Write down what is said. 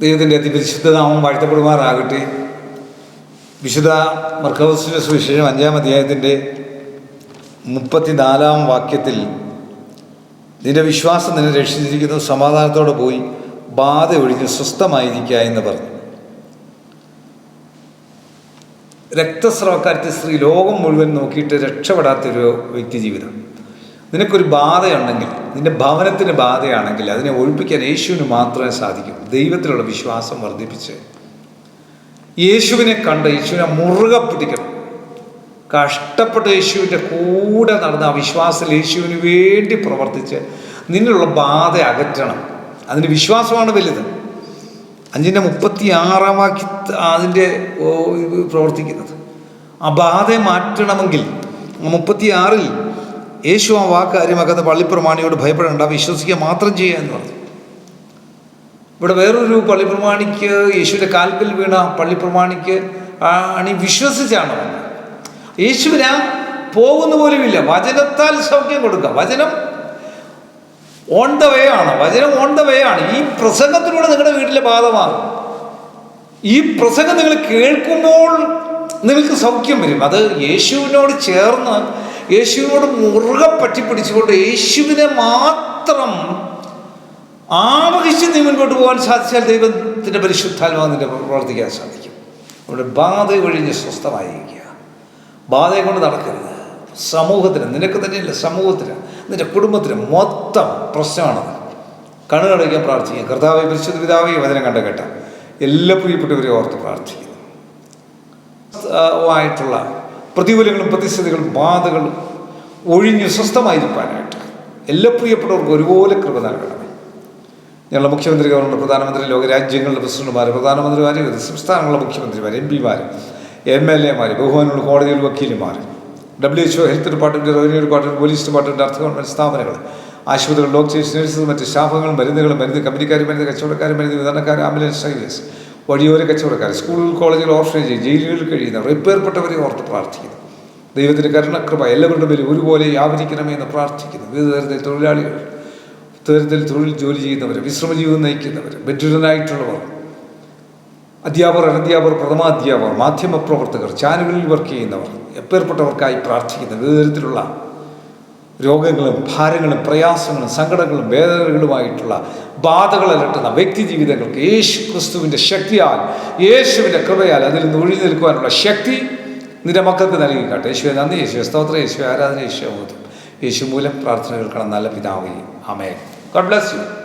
ദൈവത്തിന്റെ അതിപരിശുദ്ധ നാമം വാഴ്ത്തപ്പെടുമാറാകട്ടെ. വിശുദ്ധ മർക്കവസിന്റെ സുവിശേഷം അഞ്ചാം അധ്യായത്തിന്റെ മുപ്പത്തിനാലാം വാക്യത്തിൽ നിന്റെ വിശ്വാസം നിന്നെ രക്ഷിച്ചിരിക്കുന്നു സമാധാനത്തോടെ പോയി ബാധ ഒഴിഞ്ഞ് സ്വസ്ഥമായിരിക്കുക എന്ന് പറഞ്ഞു. രക്തസ്രവക്കാരത്തെ സ്ത്രീ ലോകം മുഴുവൻ നോക്കിയിട്ട് രക്ഷപ്പെടാത്തൊരു വ്യക്തി ജീവിതം. നിനക്കൊരു ബാധയുണ്ടെങ്കിൽ നിന്റെ ഭവനത്തിന് ബാധയാണെങ്കിൽ അതിനെ ഒഴിപ്പിക്കാൻ യേശുവിന് മാത്രമേ സാധിക്കൂ. ദൈവത്തിലുള്ള വിശ്വാസം വർദ്ധിപ്പിച്ച്. യേശുവിനെ കണ്ട് യേശുവിനെ മുറുകെ പിടിക്കണം. കഷ്ടപ്പെട്ട യേശുവിന്റെ കൂടെ നടന്ന ആ വിശ്വാസത്തിൽ യേശുവിന് വേണ്ടി പ്രവർത്തിച്ച് നിന്നുള്ള ബാധ അകറ്റണം. അതിന് വിശ്വാസമാണ് വലുത്. അഞ്ചിന്റെ മുപ്പത്തി ആറാം വാക്യ അതിന്റെ പ്രവർത്തിക്കുന്നത്. ആ ബാധയെ മാറ്റണമെങ്കിൽ മുപ്പത്തി ആറിൽ യേശു ആ വാക്ക് കാര്യമാക്കാത്ത പള്ളിപ്രമാണിയോട് ഭയപ്പെടേണ്ട വിശ്വസിക്കുക മാത്രം ചെയ്യുക എന്ന് പറഞ്ഞു. ഇവിടെ വേറൊരു പള്ളിപ്രമാണിക്ക് യേശുവിന്റെ കാൽപ്പിൽ വീണ പള്ളിപ്രമാണിക്ക് ആണ് വിശ്വസിച്ചാണ് യേശുവിന് പോകുന്ന പോലുമില്ല വചനത്താൽ സൗഖ്യം കൊടുക്കുക. വചനം ഓൺ ദ വേ ആണ്. വചനം ഓൺ ദ വേ ആണ്. ഈ പ്രസംഗത്തിലൂടെ നിങ്ങളുടെ വീട്ടിലെ ബാധമാണ് ഈ പ്രസംഗം നിങ്ങൾ കേൾക്കുമ്പോൾ നിങ്ങൾക്ക് സൗഖ്യം വരും. അത് യേശുവിനോട് ചേർന്ന് യേശുവിനോട് മുറുകെ പറ്റിപ്പിടിച്ചുകൊണ്ട് യേശുവിനെ മാത്രം ആവഹിച്ച് നീ മുൻപോട്ട് പോകാൻ സാധിച്ചാൽ ദൈവത്തിന്റെ പരിശുദ്ധാത്മാവിന്റെ പ്രവർത്തിക്കാൻ സാധിക്കും. അവിടെ ബാധ ഒഴിഞ്ഞ് സ്വസ്ഥമായിരിക്കുക. ബാധയെ കൊണ്ട് നടക്കരുത്. സമൂഹത്തിന് നിനക്ക് തന്നെയല്ല സമൂഹത്തിന് നിന്റെ കുടുംബത്തിന് മൊത്തം പ്രശ്നമാണത് കണ്ണുകടയ്ക്കാൻ പ്രാർത്ഥിക്കുക. കർത്താവ് പരിശുദ്ധ പിതാവേ വചനം കണ്ട കേട്ട എല്ലാ പ്രിയപ്പെട്ടവരെയും ഓർത്ത് പ്രാർത്ഥിക്കുന്നു. ആയിട്ടുള്ള പ്രതികൂലങ്ങളും പ്രതിസന്ധികളും ബാധകളും ഒഴിഞ്ഞ് സ്വസ്ഥമായിരിക്കാനായിട്ട് എല്ലാ പ്രിയപ്പെട്ടവർക്കും ഒരുപോലെ കൃപ നൽകണമേ. ഞങ്ങളുടെ മുഖ്യമന്ത്രി ഗവർണർ പ്രധാനമന്ത്രി ലോകരാജ്യങ്ങളുടെ പ്രസിഡന്റുമാർ പ്രധാനമന്ത്രിമാർ സംസ്ഥാനങ്ങളുടെ മുഖ്യമന്ത്രിമാർ എം പിമാർ എം എൽ എമാർ ബഹുമാനുള്ള കോടതിയിൽ വക്കീലുമാർ W HO health department revenue department police department അർത്ഥ ഗവൺമെന്റ് സ്ഥാപനങ്ങൾ ആശുപത്രികൾ ഡോക്ടേഴ്സ് നഴ്സസ് മറ്റ് സ്റ്റാഫുകൾ മരുന്നുകൾ മരുന്ന് കമ്പനിക്കാർ മരുന്ന് കച്ചവടക്കാർ മരുന്ന് വിതരണക്കാർ ആംബുലൻസ് സർവീസ് വഴിയോര കച്ചവടക്കാർ സ്കൂൾ കോളേജിൽ ഓർഫനേജ് ജയിലുകളിൽ കഴിയുന്നവർ റിപ്പേർപ്പെട്ടവരെ ഓർത്ത് പ്രാർത്ഥിക്കുന്നു. ദൈവത്തിന്റെ കരുണകൃപ എല്ലാവരുടെ പേരും ഒരുപോലെ വ്യാപരിക്കണമെന്ന് പ്രാർത്ഥിക്കുന്നു. വിവിധ തരത്തിൽ തൊഴിലാളികൾ തരത്തിൽ തൊഴിൽ ജോലി ചെയ്യുന്നവർ വിശ്രമജീവിതം നയിക്കുന്നവർ ബെഡ്രിഡനായിട്ടുള്ളവർ അധ്യാപകർ അനധ്യാപകർ പ്രഥമാധ്യാപകർ മാധ്യമപ്രവർത്തകർ ചാനലുകളിൽ വർക്ക് ചെയ്യുന്നവർ എപ്പേർപ്പെട്ടവർക്കായി പ്രാർത്ഥിക്കുന്ന. വിവിധ തരത്തിലുള്ള രോഗങ്ങളും ഭാരങ്ങളും പ്രയാസങ്ങളും സങ്കടങ്ങളും വേദനകളുമായിട്ടുള്ള ബാധകൾ അലട്ടുന്ന വ്യക്തി ജീവിതങ്ങൾക്ക് യേശു ക്രിസ്തുവിന്റെ ശക്തിയാൽ യേശുവിന്റെ കൃപയാൽ അതിൽ നിന്ന് ഒഴിഞ്ഞു നിൽക്കുവാനുള്ള ശക്തി നിന്റെ മക്കൾക്ക് നൽകിക്കാട്ടെ. യേശുവെ നന്ദി. യേശുവെ സ്തോത്രം. യേശു ആരാധന. യേശു യേശു മൂലം പ്രാർത്ഥന കേൾക്കണം. നല്ല പിതാവേ. അമേ ഗോഡ് ബ്ലസ് യു.